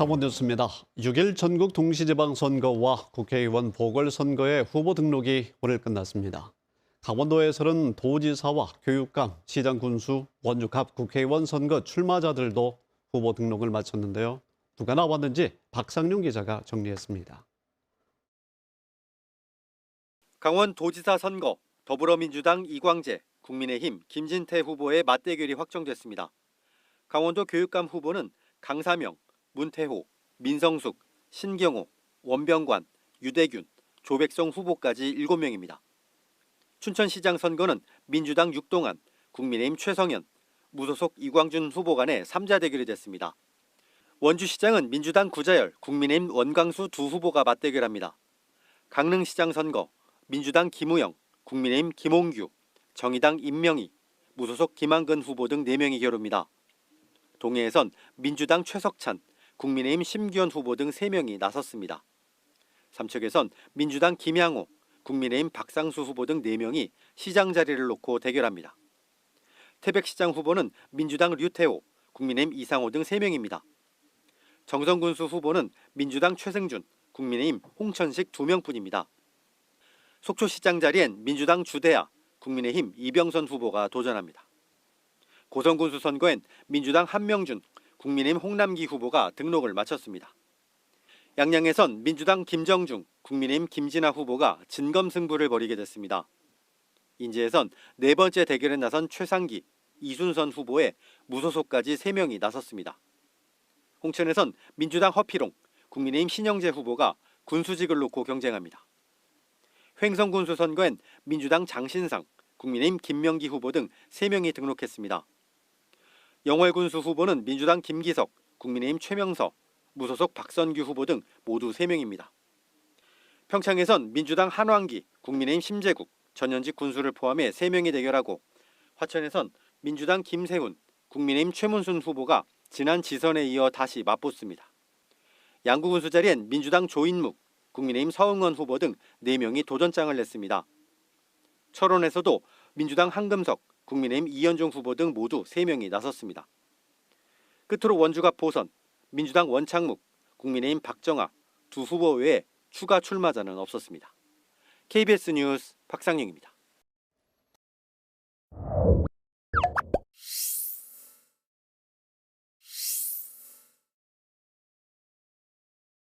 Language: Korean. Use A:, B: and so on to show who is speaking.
A: 강원뉴스입니다. 6일 전국 동시지방선거와 국회의원 보궐선거의 후보 등록이 오늘 끝났습니다. 강원도에서는 도지사와 교육감, 시장 군수, 원주갑 국회의원 선거 출마자들도 후보 등록을 마쳤는데요. 누가 나왔는지 박상용 기자가 정리했습니다.
B: 강원 도지사 선거 더불어민주당 이광재, 국민의힘 김진태 후보의 맞대결이 확정됐습니다. 강원도 교육감 후보는 강사명, 문태호, 민성숙, 신경호, 원병관, 유대균, 조백성 후보까지 7명입니다. 춘천시장 선거는 민주당 육동안, 국민의힘 최성현, 무소속 이광준 후보 간의 3자 대결이 됐습니다. 원주시장은 민주당 구자열, 국민의힘 원광수 두 후보가 맞대결합니다. 강릉시장 선거 민주당 김우영, 국민의힘 김홍규, 정의당 임명희, 무소속 김한근 후보 등 4명이 겨룹니다. 동해에선 민주당 최석찬, 국민의힘 심규현 후보 등 3명이 나섰습니다. 삼척에선 민주당 김양호, 국민의힘 박상수 후보 등 4명이 시장 자리를 놓고 대결합니다. 태백시장 후보는 민주당 류태호, 국민의힘 이상호 등 3명입니다. 정성군수 후보는 민주당 최승준, 국민의힘 홍천식 2명뿐입니다. 속초시장 자리엔 민주당 주대하, 국민의힘 이병선 후보가 도전합니다. 고성군수 선거엔 민주당 한명준, 국민의힘 홍남기 후보가 등록을 마쳤습니다. 양양에선 민주당 김정중, 국민의힘 김진아 후보가 진검 승부를 벌이게 됐습니다. 인제에선 네 번째 대결에 나선 최상기, 이순선 후보의 무소속까지 3명이 나섰습니다. 홍천에선 민주당 허피롱, 국민의힘 신영재 후보가 군수직을 놓고 경쟁합니다. 횡성군수 선거엔 민주당 장신상, 국민의힘 김명기 후보 등 3명이 등록했습니다. 영월 군수 후보는 민주당 김기석, 국민의힘 최명서, 무소속 박선규 후보 등 모두 3명입니다. 평창에선 민주당 한왕기, 국민의힘 심재국, 전현직 군수를 포함해 3명이 대결하고 화천에선 민주당 김세훈, 국민의힘 최문순 후보가 지난 지선에 이어 다시 맞붙습니다. 양구 군수 자리엔 민주당 조인묵, 국민의힘 서응원 후보 등 4명이 도전장을 냈습니다. 철원에서도 민주당 한금석, 국민의힘 이현종 후보 등 모두 3명이 나섰습니다. 끝으로 원주갑 보선, 민주당 원창묵, 국민의힘 박정아 두 후보 외에 추가 출마자는 없었습니다. KBS 뉴스 박상영입니다.